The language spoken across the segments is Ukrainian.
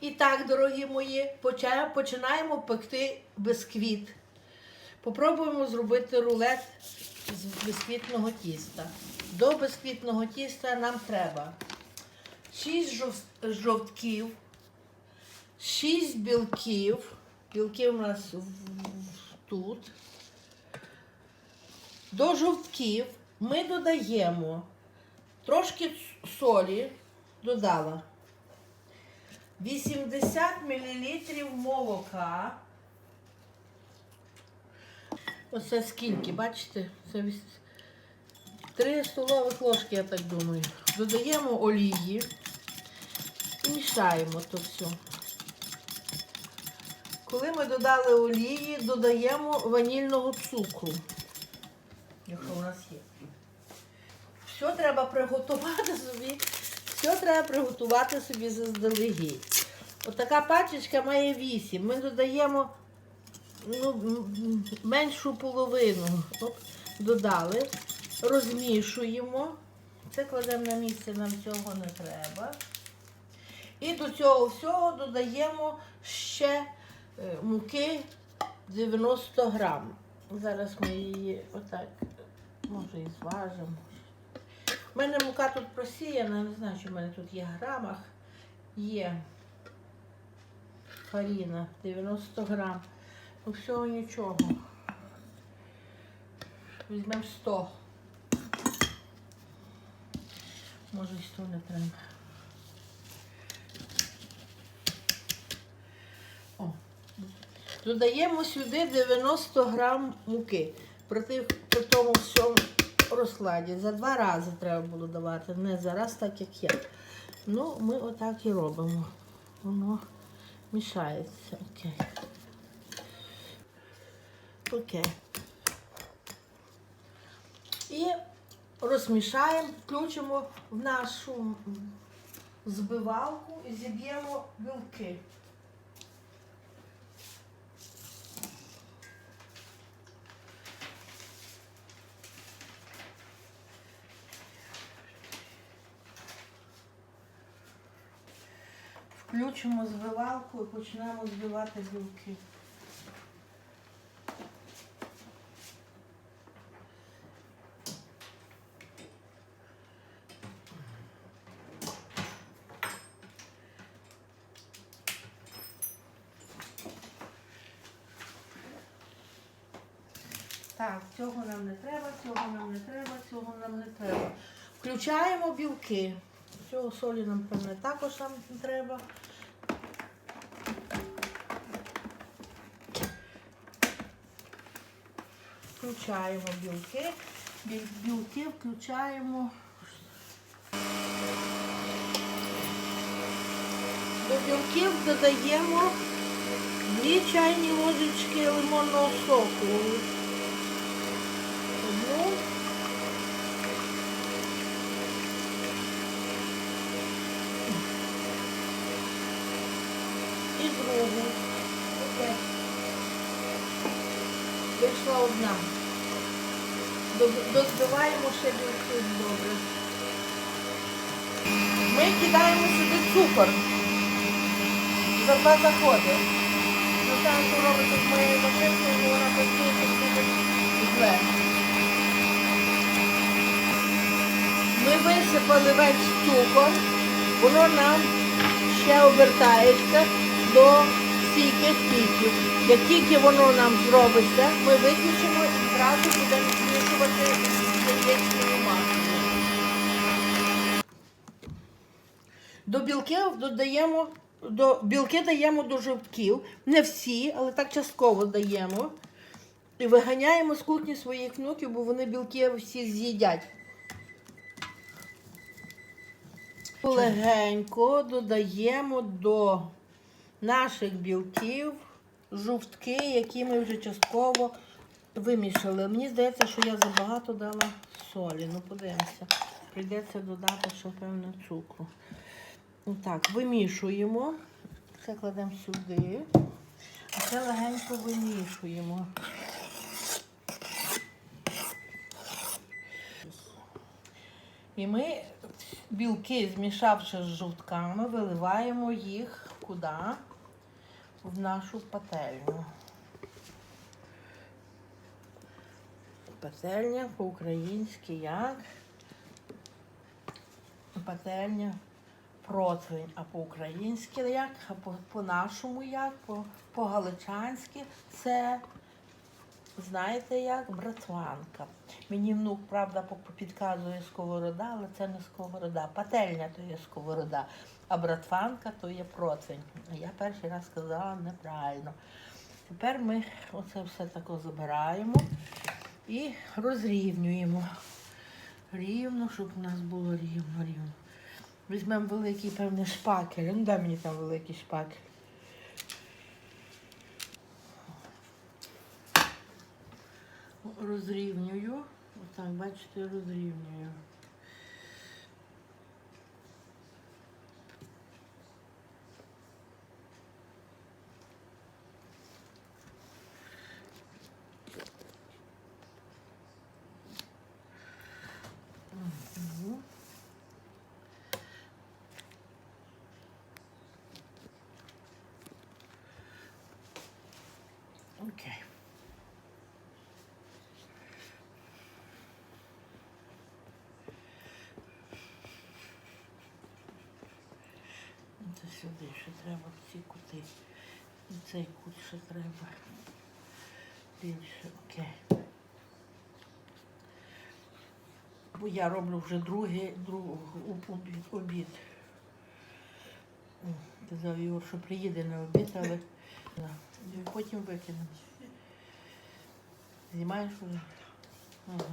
І так, дорогі мої, починаємо пекти бисквіт. Попробуємо зробити рулет з бисквітного тіста. До бисквітного тіста нам треба 6 жов- жовтків, 6 білків. Білки у нас тут. До жовтків ми додаємо трошки солі, додала. 80 мл молока. Оце скільки, бачите? Це віс- три столових ложки, я так думаю. Додаємо олії і мішаємо то все. Коли ми додали олії, додаємо ванільного цукру, якщо у нас є. Все треба приготувати собі. Треба приготувати собі заздалегідь. Отака пачечка має 8. Ми додаємо ну, меншу половину. Оп, додали, розмішуємо. Це кладемо на місце, нам цього не треба. І до цього всього додаємо ще е, муки 90 грам. Зараз ми її отак, може, і зважимо. У мене мука тут просіяна, не знаю, що в мене тут є грамах. Є фаріна 90 грам. Ну всього нічого. Візьмемо 100. Може і 100 не треба. О. Додаємо сюди 90 грам муки. При, тих, при тому всьому розкладі. За два рази треба було давати, не за раз, так як я. Ну, ми отак і робимо. Воно мішається. Окей. Окей. І розмішаємо, включимо в нашу збивалку і зіб'ємо білки. Включимо збивалку і почнемо збивати білки. Так, цього нам не треба, цього нам не треба, цього нам не треба. Включаємо білки. Цього солі нам певне також нам треба. Включаємо білки. Білки включаємо. До білків додаємо 2 чайні ложечки лимонного соку. Одну. І другу. Окей. Вийшла одна. Дозбиваємо ще білки добре. Ми кидаємо сюди цукор. За два заходи. Ну там, що робиться з моєю бо вона працює дуже зле. Ми висипали весь цукор, воно нам ще обертається до стійких піків. Як тільки воно нам зробиться, ми виключимо і одразу будемо змішувати яєчною масою. До білків додаємо, до білки даємо до жовтків. Не всі, але так частково даємо. І виганяємо з кухні своїх внуків, бо вони білки всі з'їдять. Легенько додаємо до наших білків жовтки, які ми вже частково вимішали. Мені здається, що я забагато дала солі. Ну, подивимося. Прийдеться додати ще певно цукру. Так, вимішуємо. Це кладемо сюди. А це легенько вимішуємо. І ми білки, змішавши з жовтками, виливаємо їх Куди? В нашу пательню. Пательня по-українськи як? Пательня противень, а по-українськи як, а по- по-нашому як, по- по-галичанськи це, знаєте як, братванка. Мені внук, правда, підказує сковорода, але це не сковорода. Пательня то є сковорода, а братванка то є противень. Я перший раз сказала неправильно. Тепер ми оце все тако забираємо і розрівнюємо. Рівно, щоб у нас було рівно, рівно. Візьмемо великий, певний шпакель. Ну, дай мені там великий шпакель. Розрівнюю. Отак, бачите, розрівнюю. Мгм. Окей. Це сюди ще треба в ці кути. І цей кут ще треба. Більше, окей. Бо я роблю вже другий, другий обід. Казав Ігор, що приїде на обід, але потім викинемо. Знімаєш вже? Ага.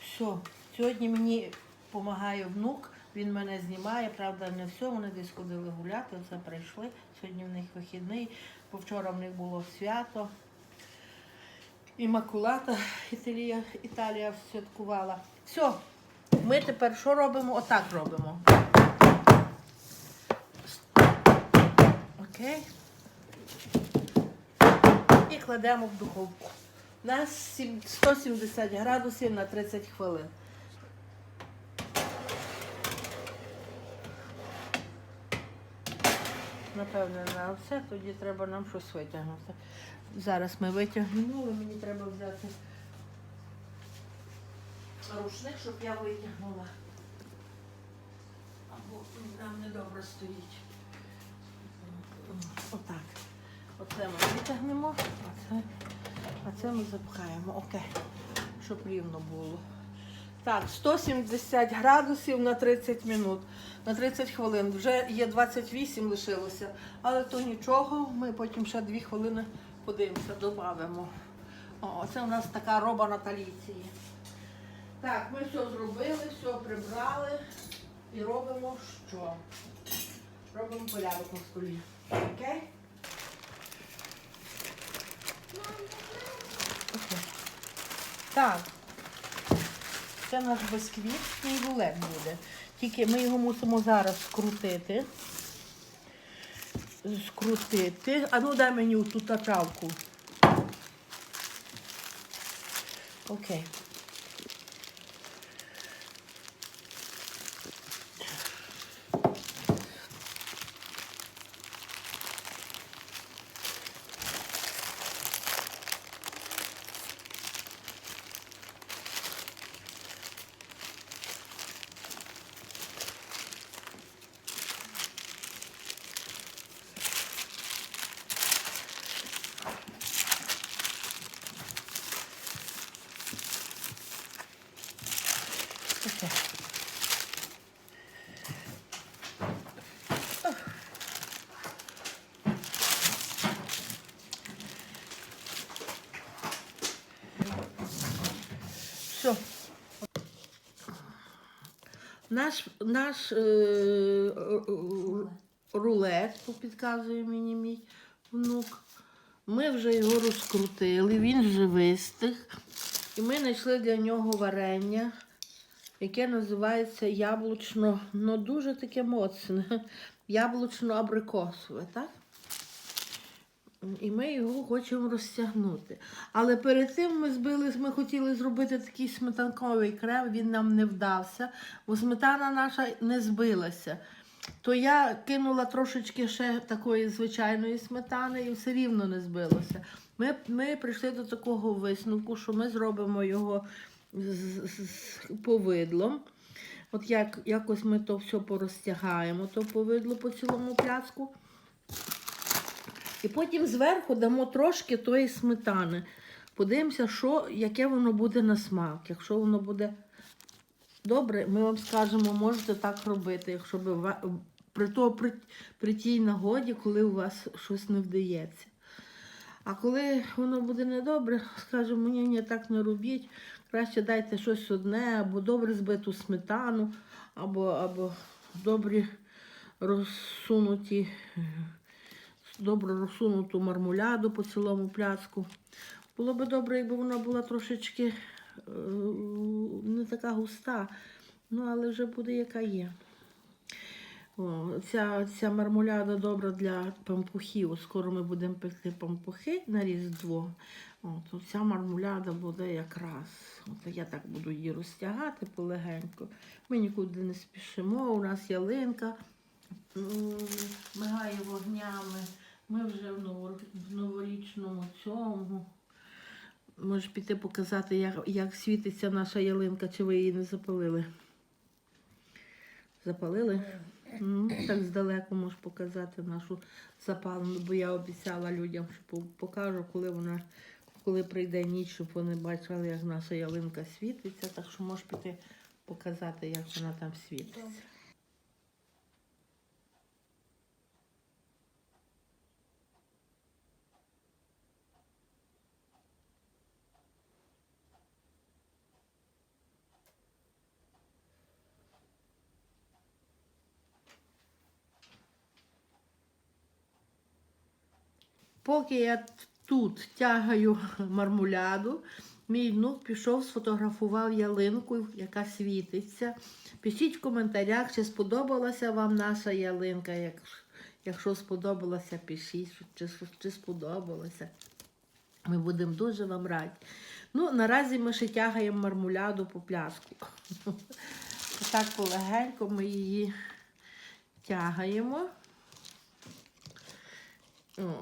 Все. Сьогодні мені допомагає внук, він мене знімає, правда, не все, вони десь ходили гуляти, все прийшли. Сьогодні в них вихідний, бо вчора в них було свято. Імакулата Італія, Італія святкувала. Все, ми тепер що робимо? Отак робимо. Окей. І кладемо в духовку. У нас 170 градусів на 30 хвилин. Напевне, на все, тоді треба нам щось витягнути. Зараз ми витягнемо, але мені треба взяти рушник, щоб я витягнула. Або він там недобре стоїть. Отак. Оце ми витягнемо, а це, а це ми запхаємо. Окей. Щоб рівно було. Так, 170 градусів на 30 минут, на 30 хвилин. Вже є 28 лишилося, але то нічого, ми потім ще 2 хвилини подивимося, додамо. О, це у нас така роба на таліції. Так, ми все зробили, все прибрали і робимо що? Робимо порядок на столі. Окей? Окей. Так. Це наш безквітний рулет буде. Тільки ми його мусимо зараз скрутити. Скрутити. А ну дай мені ту тачавку. Окей. Окей. Все. Наш, наш е, е, рулет, підказує мені мій внук. Ми вже його розкрутили, він вже вистиг. І ми знайшли для нього варення, яке називається яблучно, ну дуже таке моцне, яблучно-абрикосове, так? І ми його хочемо розтягнути. Але перед тим ми збили, ми хотіли зробити такий сметанковий крем, він нам не вдався, бо сметана наша не збилася. то я кинула трошечки ще такої звичайної сметани і все рівно не збилося. Ми, ми прийшли до такого висновку, що ми зробимо його з, повидлом. От як, якось ми то все порозтягаємо, то повидло по цілому пляцку. І потім зверху дамо трошки тої сметани. Подивимося, що, яке воно буде на смак. Якщо воно буде добре, ми вам скажемо, можете так робити, якщо би при, то, при, при тій нагоді, коли у вас щось не вдається. А коли воно буде недобре, скажемо, ні, ні, так не робіть. Краще дайте щось одне, або добре збиту сметану, або, або добрі розсунуті, добре розсунуту мармуляду по цілому пляцку. Було би добре, якби вона була трошечки е, не така густа, ну але вже буде яка є. О, ця, ця мармуляда добра для пампухів. Скоро ми будемо пекти пампухи на Різдво. О, то ця мармуляда буде якраз. От я так буду її розтягати полегенько. Ми нікуди не спішимо. У нас ялинка мигає вогнями. Ми вже в, новор- в новорічному цьому. Можеш піти показати, як, як світиться наша ялинка, чи ви її не запалили? Запалили? М, Так здалеку можеш показати нашу запалену, бо я обіцяла людям, що покажу, коли вона, коли прийде ніч, щоб вони бачили, як наша ялинка світиться. Так що можеш піти показати, як вона там світиться. Поки я тут тягаю мармуляду, мій внук пішов, сфотографував ялинку, яка світиться. Пишіть в коментарях, чи сподобалася вам наша ялинка. Якщо сподобалася, пишіть, чи, чи сподобалося. Ми будемо дуже вам раді. Ну, наразі ми ще тягаємо мармуляду по пляску. Так полегенько ми її тягаємо.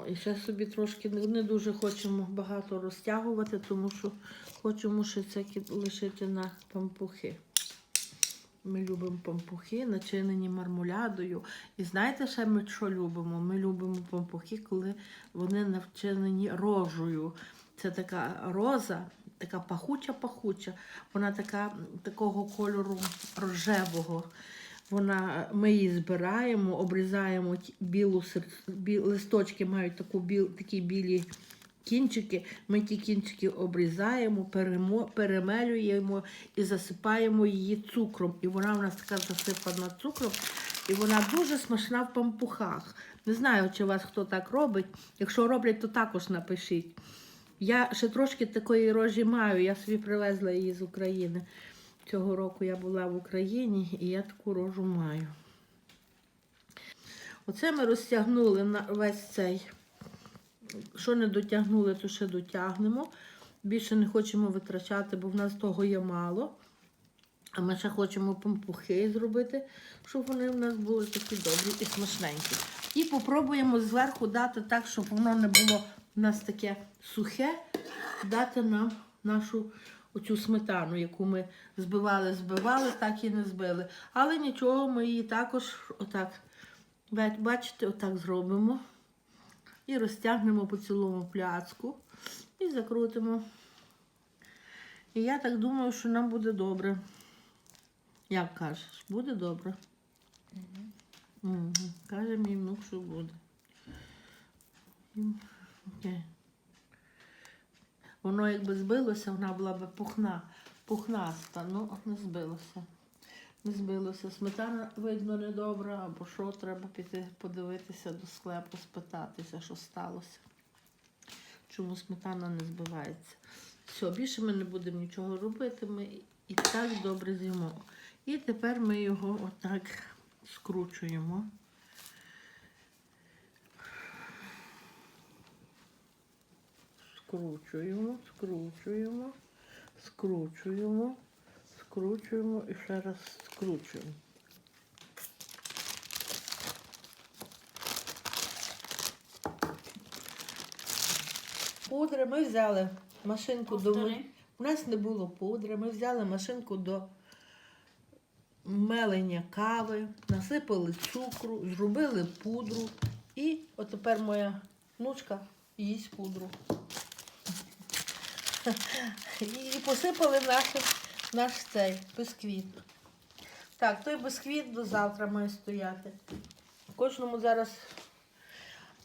І ще собі трошки не, дуже хочемо багато розтягувати, тому що хочемо ще це лишити на пампухи. Ми любимо пампухи, начинені мармулядою. І знаєте, ще ми що любимо? Ми любимо пампухи, коли вони навчинені рожею. Це така роза, така пахуча-пахуча. Вона така, такого кольору рожевого. Вона, ми її збираємо, обрізаємо білу бі, листочки мають таку біл, такі білі кінчики. Ми ті кінчики обрізаємо, перемо, перемелюємо і засипаємо її цукром. І вона в нас така засипана цукром, і вона дуже смачна в пампухах. Не знаю, чи у вас хто так робить. Якщо роблять, то також напишіть. Я ще трошки такої рожі маю, я собі привезла її з України. Цього року я була в Україні і я таку рожу маю. Оце ми розтягнули на весь цей. Що не дотягнули, то ще дотягнемо. Більше не хочемо витрачати, бо в нас того є мало. А ми ще хочемо пампухи зробити, щоб вони в нас були такі добрі і смачненькі. І попробуємо зверху дати так, щоб воно не було в нас таке сухе, дати нам нашу оцю сметану, яку ми збивали, збивали, так і не збили. Але нічого, ми її також отак, бачите, отак зробимо. І розтягнемо по цілому пляцку і закрутимо. І я так думаю, що нам буде добре. Як кажеш, буде добре? Угу. Каже мій внук, що буде. Окей. Воно якби збилося, вона була б пухна, пухнаста, ну не збилося. Не збилося. Сметана, видно, недобра, або що, треба піти подивитися до склепу, спитатися, що сталося. Чому сметана не збивається. Все, більше ми не будемо нічого робити, ми і так добре з'їмо. І тепер ми його отак скручуємо. скручуємо, скручуємо, скручуємо, скручуємо і ще раз скручуємо. Пудри ми взяли машинку Повтори. до. У нас не було пудри, ми взяли машинку до мелення кави, насипали цукру, зробили пудру. І от тепер моя внучка їсть пудру. І посипали наш, наш цей бисквіт. Так, той бисквіт до завтра має стояти. Кожному зараз.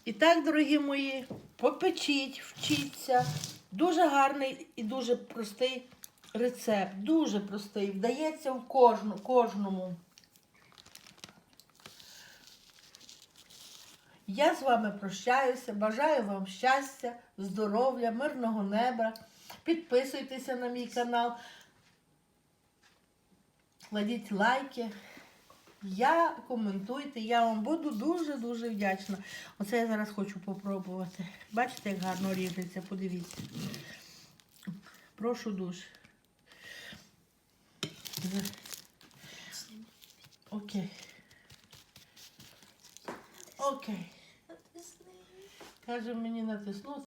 І так, дорогі мої, попечіть, вчіться. Дуже гарний і дуже простий рецепт. Дуже простий. Вдається в кожну, кожному. Я з вами прощаюся. Бажаю вам щастя, здоров'я, мирного неба. Підписуйтеся на мій канал. Кладіть лайки. Я коментуйте, я вам буду дуже-дуже вдячна. Оце я зараз хочу попробувати. Бачите, як гарно ріжеться, подивіться. Прошу дуже. Окей. Окей. Каже мені натиснути.